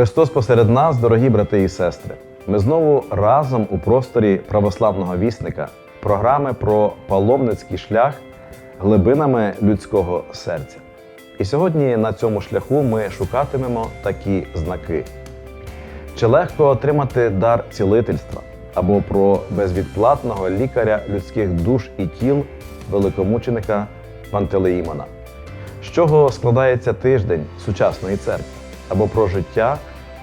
Христос посеред нас, дорогі брати і сестри. Ми знову разом у просторі православного вісника, програми про паломницький шлях глибинами людського серця. І сьогодні на цьому шляху ми шукатимемо такі знаки. Чи легко отримати дар цілительства або про безвідплатного лікаря людських душ і тіл великомученика Пантелеїмона? З чого складається тиждень сучасної церкви або про життя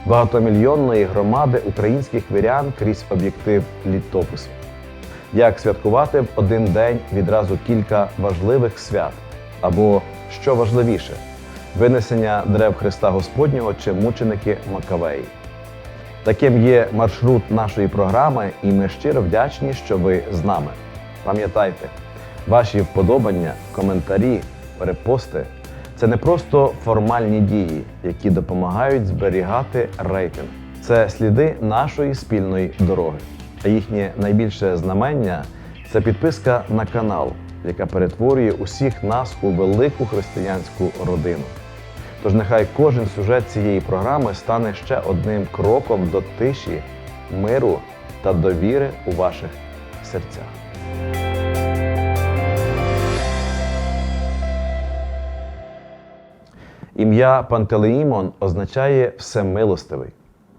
багатомільйонної громади українських вірян крізь об'єктив літопису? Як святкувати в один день відразу кілька важливих свят? Або що важливіше винесення дерев Христа Господнього чи мученики Макавеї? Таким є маршрут нашої програми, і ми щиро вдячні, що ви з нами. Пам'ятайте, ваші вподобання, коментарі, перепости це не просто формальні дії, які допомагають зберігати рейтинг. Це сліди нашої спільної дороги. А їхнє найбільше знамення це підписка на канал, яка перетворює усіх нас у велику християнську родину. Тож нехай кожен сюжет цієї програми стане ще одним кроком до тиші, миру та довіри у ваших серцях. Ім'я Пантелеїмон означає всемилостивий.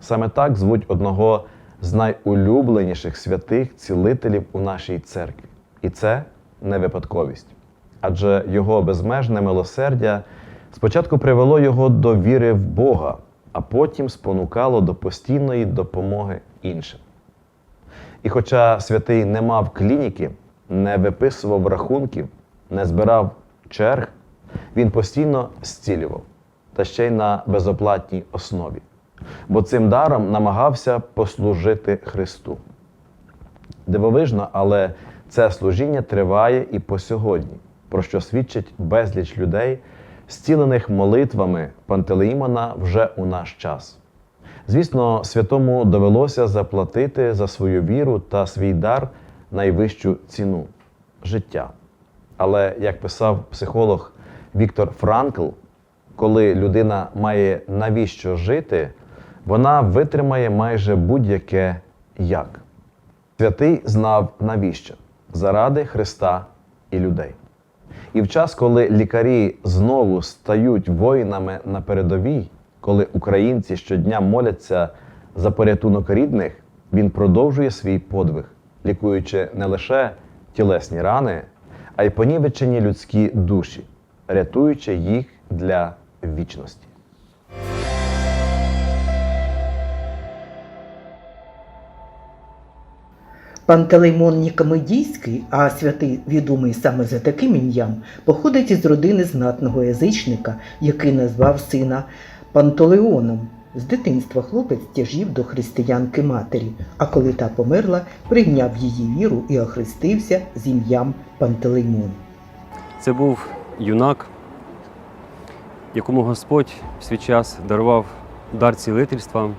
Саме так звуть одного з найулюбленіших святих цілителів у нашій церкві. І це не випадковість. Адже його безмежне милосердя спочатку привело його до віри в Бога, а потім спонукало до постійної допомоги іншим. І хоча святий не мав клініки, не виписував рахунків, не збирав черг, він постійно зцілював, та ще й на безоплатній основі, бо цим даром намагався послужити Христу. Дивовижно, але це служіння триває і по сьогодні, про що свідчить безліч людей, зцілених молитвами Пантелеїмона вже у наш час. Звісно, святому довелося заплатити за свою віру та свій дар найвищу ціну життя. Але, як писав психолог Віктор Франкл, коли людина має навіщо жити, вона витримає майже будь-яке як. Святий знав навіщо заради Христа і людей. І в час, коли лікарі знову стають воїнами на передовій, коли українці щодня моляться за порятунок рідних, він продовжує свій подвиг, лікуючи не лише тілесні рани, а й понівечені людські душі, рятуючи їх для вічності. Пантелеймон Нікомедійський, а святий відомий саме за таким ім'ям, походить із родини знатного язичника, який назвав сина Пантелеоном. З дитинства хлопець тяжів до християнки матері, а коли та померла, прийняв її віру і охрестився з ім'ям Пантелеймон. Це був юнак, якому Господь в свій час дарував дар цілительства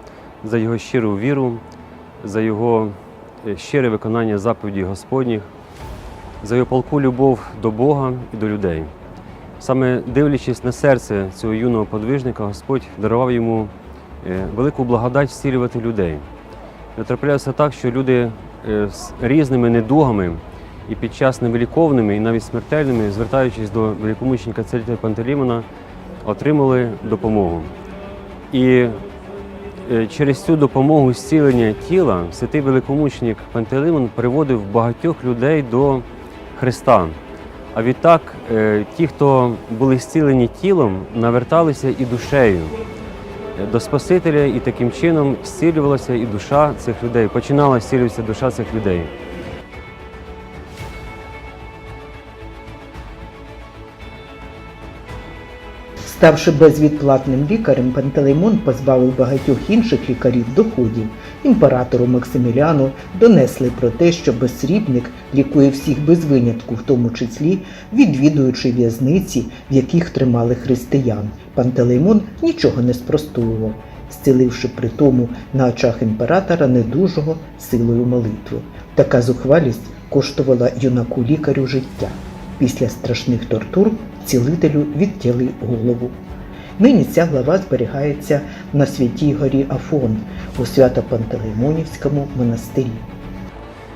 за його щиру віру, за його е, щире виконання заповідей Господніх, за його палку любов до Бога і до людей. Саме дивлячись на серце цього юного подвижника, Господь дарував йому е, велику благодать зцілювати людей. І Траплялося так, що люди е, з різними недугами і під час невиліковними і навіть смертельними, звертаючись до великомученика царя Пантелеймона, отримали допомогу. І е, через цю допомогу зцілення тіла святий великомученик Пантелеймон приводив багатьох людей до Христа. А відтак е, ті, хто були зцілені тілом, наверталися і душею до Спасителя, і таким чином зцілювалася і душа цих людей, починала зцілюватися душа цих людей. Ставши безвідплатним лікарем, Пантелеймон позбавив багатьох інших лікарів доходів. Імператору Максиміліану донесли про те, що безсрібник лікує всіх без винятку, в тому числі відвідуючи в'язниці, в яких тримали християн. Пантелеймон нічого не спростовував, зціливши при тому на очах імператора недужого силою молитви. Така зухвалість коштувала юнаку лікарю життя. Після страшних тортур цілителю відтяли голову. Нині ця глава зберігається на святій горі Афон у Свято-Пантелеймонівському монастирі.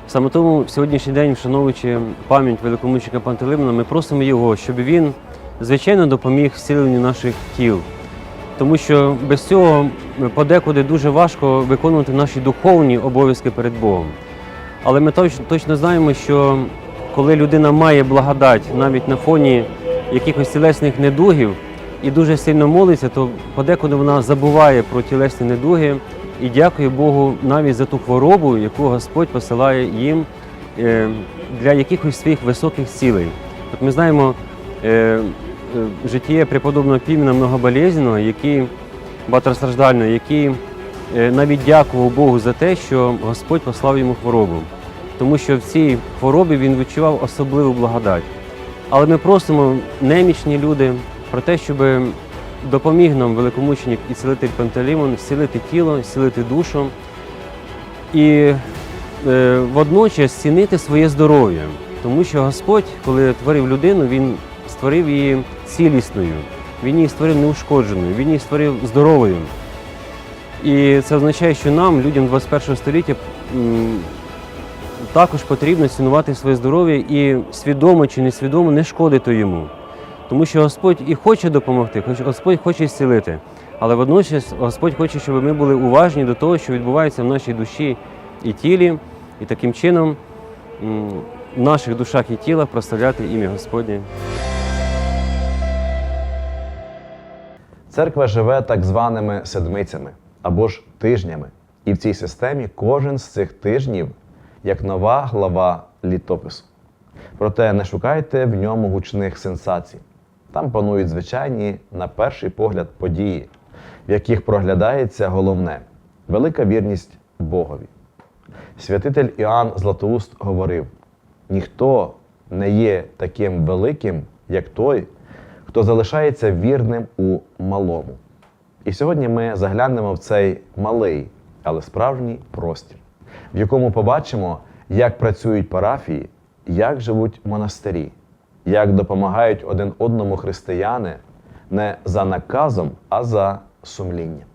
Саме тому в сьогоднішній день, вшановуючи пам'ять великомученика Пантелеймона, ми просимо його, щоб він, звичайно, допоміг зціленню наших тіл. Тому що без цього подекуди дуже важко виконувати наші духовні обов'язки перед Богом. Але ми точно знаємо, що коли людина має благодать навіть на фоні якихось тілесних недугів і дуже сильно молиться, то подекуди вона забуває про тілесні недуги і дякує Богу навіть за ту хворобу, яку Господь посилає їм е, для якихось своїх високих цілей. От ми знаємо е, е, життя преподобного Пімена Многоболезного, який багатостраждального, який навіть дякував Богу за те, що Господь послав йому хворобу. Тому що в цій хворобі він відчував особливу благодать. Але ми просимо немічні люди про те, щоб допоміг нам великомученик і цілитель Пантелеймон зцілити тіло, зцілити душу і е, водночас цінити своє здоров'я. Тому що Господь, коли творив людину, Він створив її цілісною, Він її створив неушкодженою, Він її створив здоровою. І це означає, що нам, людям 21 століття, також потрібно цінувати своє здоров'я і свідомо чи несвідомо не шкодити йому. Тому що Господь і хоче допомогти, Господь хоче зцілити. Але водночас Господь хоче, щоб ми були уважні до того, що відбувається в нашій душі і тілі, і таким чином в наших душах і тілах прославляти ім'я Господнє. Церква живе так званими седмицями або ж тижнями. І в цій системі кожен з цих тижнів як нова глава літопису. Проте не шукайте в ньому гучних сенсацій. Там панують звичайні, на перший погляд, події, в яких проглядається головне велика вірність Богові. Святитель Іоанн Златоуст говорив: ніхто не є таким великим, як той, хто залишається вірним у малому. І сьогодні ми заглянемо в цей малий, але справжній простір, в якому побачимо, як працюють парафії, як живуть монастирі, як допомагають один одному християни не за наказом, а за сумлінням.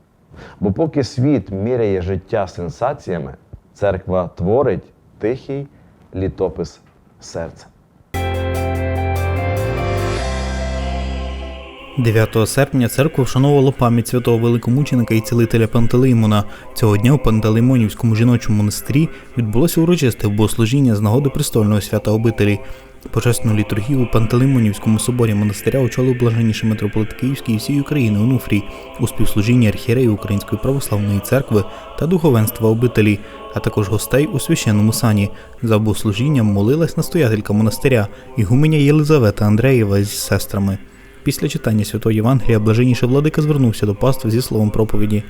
Бо поки світ міряє життя сенсаціями, церква творить тихий літопис серця. 9 серпня церква вшановувала пам'ять святого великомученика і цілителя Пантелеймона. Цього дня у Пантелеймонівському жіночому монастирі відбулося урочисте богослужіння з нагоди престольного свята обителі. Почесну літургію у Пантелеймонівському соборі монастиря очолив блаженніший митрополит Київський і всієї України Онуфрій у співслужінні архієреї Української православної церкви та духовенства обителі, а також гостей у священному сані. За богослужінням молилась настоятелька монастиря ігуменя Єлизавета Андреєва з сестрами. Після читання святого Євангелія блаженніший владика звернувся до пастви зі словом проповіді.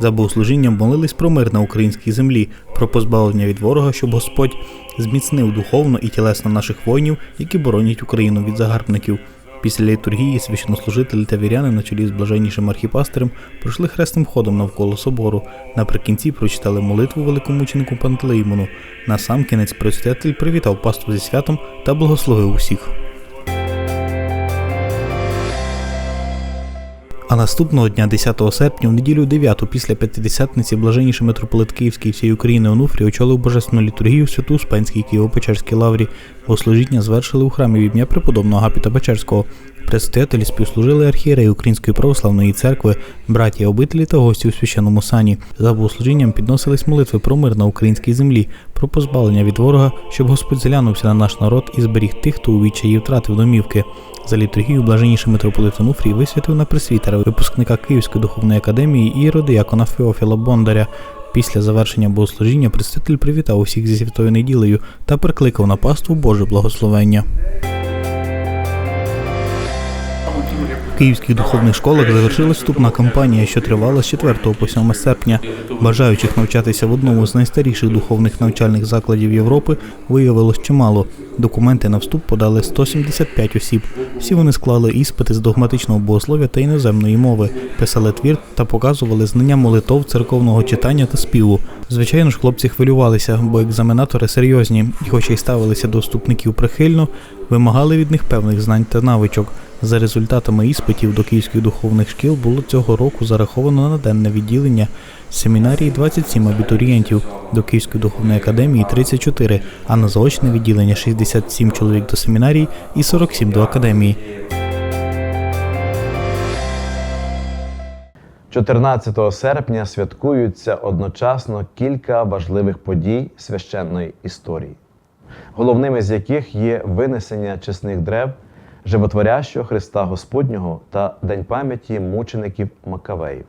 За богослужінням молились про мир на українській землі, про позбавлення від ворога, щоб Господь зміцнив духовно і тілесно наших воїнів, які боронять Україну від загарбників. Після літургії священнослужителі та віряни на чолі з блаженнішим архіпастерем пройшли хресним ходом навколо собору. Наприкінці прочитали молитву великомученику Пантелеймону. На сам предстоятель привітав паству зі святом та благословив усіх. А наступного дня, 10 серпня, в неділю 9 після п'ятидесятниці, блаженніший митрополит Київський всієї України Онуфрій очолив божественну літургію в святу Успенській Києво-Печерській лаврі. Богослужіння звершили у храмі в ім'я преподобного Агапіта Печерського. Предстоятелі співслужили архієреї Української православної церкви, браті обителі та гості у священному сані. За богослужінням підносились молитви про мир на українській землі, про позбавлення від ворога, щоб Господь зглянувся на наш народ і зберіг тих, хто у відчаї втратив домівки. За літургію блаженніший митрополит Онуфрій висвятив на пресвітера, випускника Київської духовної академії і родиякона Феофіла Бондаря. Після завершення богослужіння предстоятель привітав усіх зі святою неділею та прикликав на паству Боже благословення. Київських духовних школах завершилась вступна кампанія, що тривала з 4 по 7 серпня. Бажаючих навчатися в одному з найстаріших духовних навчальних закладів Європи виявилось чимало. Документи на вступ подали 175 осіб. Всі вони склали іспити з догматичного богослов'я та іноземної мови, писали твір та показували знання молитов, церковного читання та співу. Звичайно ж, хлопці хвилювалися, бо екзаменатори серйозні, і хоча й ставилися до вступників прихильно, вимагали від них певних знань та навичок. За результатами іспитів до київських духовних шкіл було цього року зараховано на денне відділення семінарії 27 абітурієнтів, до Київської духовної академії 34, а на заочне відділення 67 чоловік до семінарії і 47 до академії. 14 серпня святкуються одночасно кілька важливих подій священної історії, головними з яких є винесення чесних древ животворящого Христа Господнього та День пам'яті мучеників Макавеїв.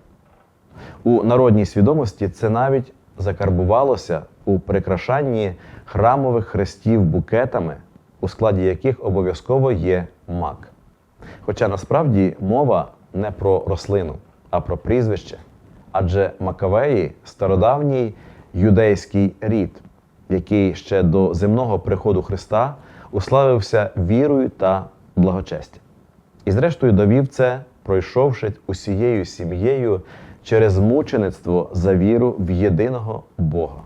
У народній свідомості це навіть закарбувалося у прикрашанні храмових хрестів букетами, у складі яких обов'язково є мак. Хоча насправді мова не про рослину, а про прізвище. Адже Макавеї стародавній юдейський рід, який ще до земного приходу Христа уславився вірою та благочестям. І зрештою довів це, пройшовши усією сім'єю через мучеництво за віру в єдиного Бога.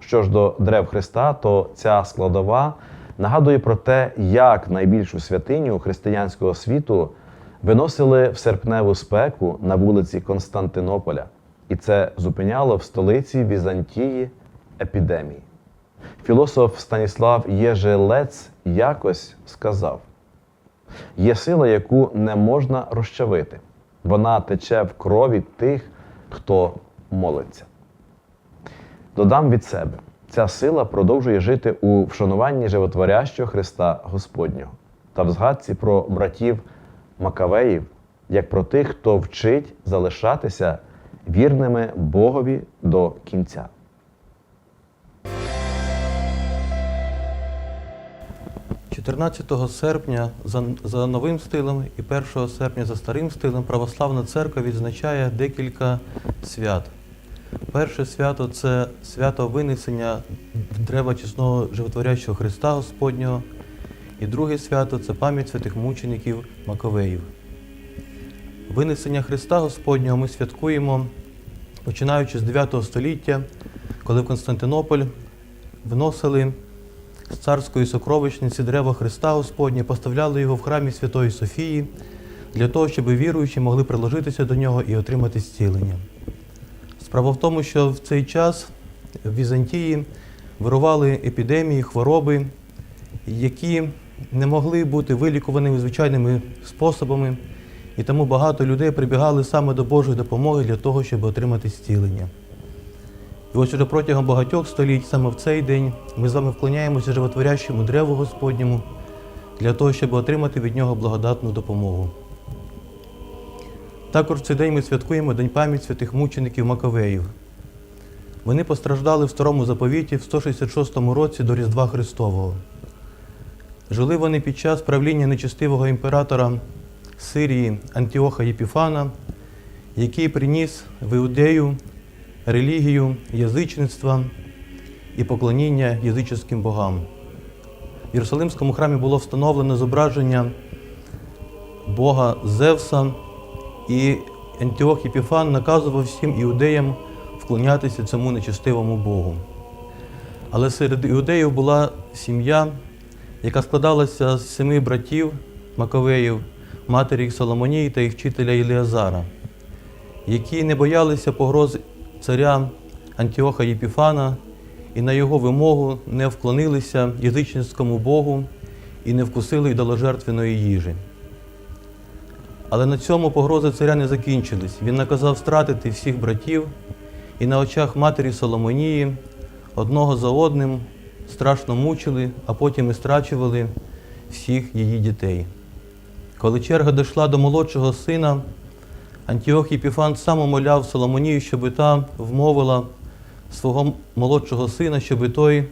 Що ж до древ Христа, то ця складова нагадує про те, як найбільшу святиню християнського світу виносили в серпневу спеку на вулиці Константинополя, і це зупиняло в столиці Візантії епідемії. Філософ Станіслав Єжелець якось сказав: є сила, яку не можна розчавити. Вона тече в крові тих, хто молиться. Додам від себе, ця сила продовжує жити у вшануванні животворящого Христа Господнього та в згадці про братів Макавеїв, як про тих, хто вчить залишатися вірними Богові до кінця. – 14 серпня за, за новим стилем і 1 серпня за старим стилем православна церква відзначає декілька свят. Перше свято це свято винесення древа чесного животворящого Христа Господнього. І друге свято це пам'ять святих мучеників Маковеїв. Винесення Христа Господнього ми святкуємо починаючи з 9 століття, коли в Константинополь вносили з царської сокровищниці дерева Христа Господня, поставляли його в храмі Святої Софії для того, щоб віруючі могли приложитися до нього і отримати зцілення. Справа в тому, що в цей час в Візантії вирували епідемії, хвороби, які не могли бути вилікуваними звичайними способами, і тому багато людей прибігали саме до Божої допомоги для того, щоб отримати зцілення. І ось уже протягом багатьох століть, саме в цей день, ми з вами вклоняємося животворящому древу Господньому для того, щоб отримати від нього благодатну допомогу. Також в цей день ми святкуємо День пам'ять святих мучеників Маковеїв. Вони постраждали в старому заповіті в 166 році до Різдва Христового. Жили вони під час правління нечестивого імператора Сирії Антіоха Єпіфана, який приніс в Іудею релігію язичництва і поклоніння язичницьким богам. В Єрусалимському храмі було встановлено зображення Бога Зевса, і Антіох Єпіфан наказував всім іудеям вклонятися цьому нечестивому Богу. Але серед іудеїв була сім'я, яка складалася з семи братів Маковеїв, матері їх Соломонії та їх вчителя Іліазара, які не боялися погроз царя Антіоха Єпіфана і на його вимогу не вклонилися язичницькому Богу і не вкусили ідоложертвеної їжі. Але на цьому погрози царя не закінчились. Він наказав стратити всіх братів і на очах матері Соломонії одного за одним страшно мучили, а потім і страчували всіх її дітей. Коли черга дійшла до молодшого сина, Антіох Єпіфан сам умоляв Соломонію, щоб та вмовила свого молодшого сина, щоб той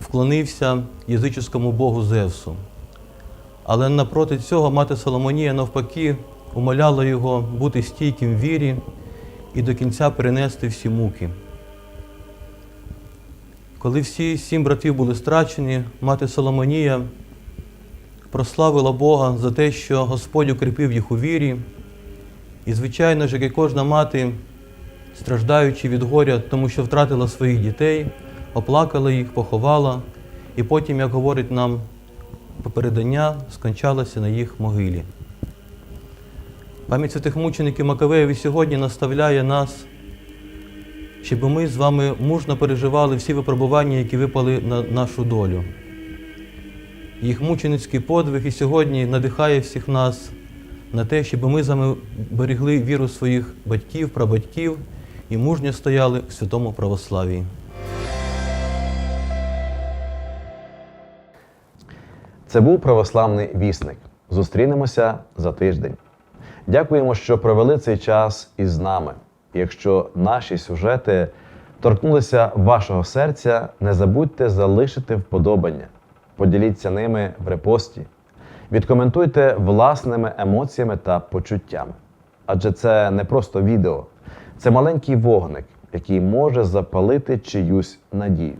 вклонився язичському богу Зевсу. Але напроти цього мати Соломонія навпаки умоляла його бути стійким в вірі і до кінця перенести всі муки. Коли всі сім братів були страчені, мати Соломонія прославила Бога за те, що Господь укріпив їх у вірі. І, звичайно ж, як і кожна мати страждаючи від горя, тому що втратила своїх дітей, оплакала їх, поховала, і потім, як говорить нам попередання, скончалася на їх могилі. Пам'ять святих мучеників Макавеїв сьогодні наставляє нас, щоб ми з вами мужно переживали всі випробування, які випали на нашу долю. Їх мученицький подвиг і сьогодні надихає всіх нас на те, щоб ми з вами берегли віру своїх батьків, прабатьків і мужньо стояли в святому православії. Це був православний вісник. Зустрінемося за тиждень. Дякуємо, що провели цей час із нами. Якщо наші сюжети торкнулися вашого серця, не забудьте залишити вподобання. Поділіться ними в репості. Відкоментуйте власними емоціями та почуттями. Адже це не просто відео, це маленький вогник, який може запалити чиюсь надію.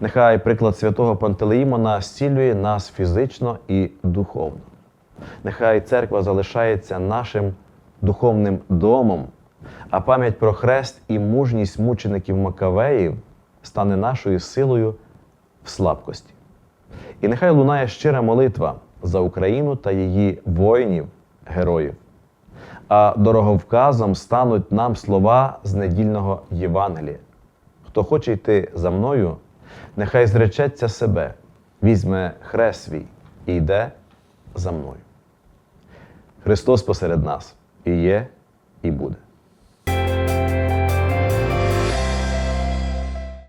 Нехай приклад святого Пантелеїмона зцілює нас фізично і духовно. Нехай церква залишається нашим духовним домом, а пам'ять про хрест і мужність мучеників Макавеїв стане нашою силою в слабкості. І нехай лунає щира молитва за Україну та її воїнів, героїв. А дороговказом стануть нам слова з недільного Євангелія. Хто хоче йти за мною, нехай зречеться себе, візьме хрест свій і йде за мною. Христос посеред нас і є, і буде.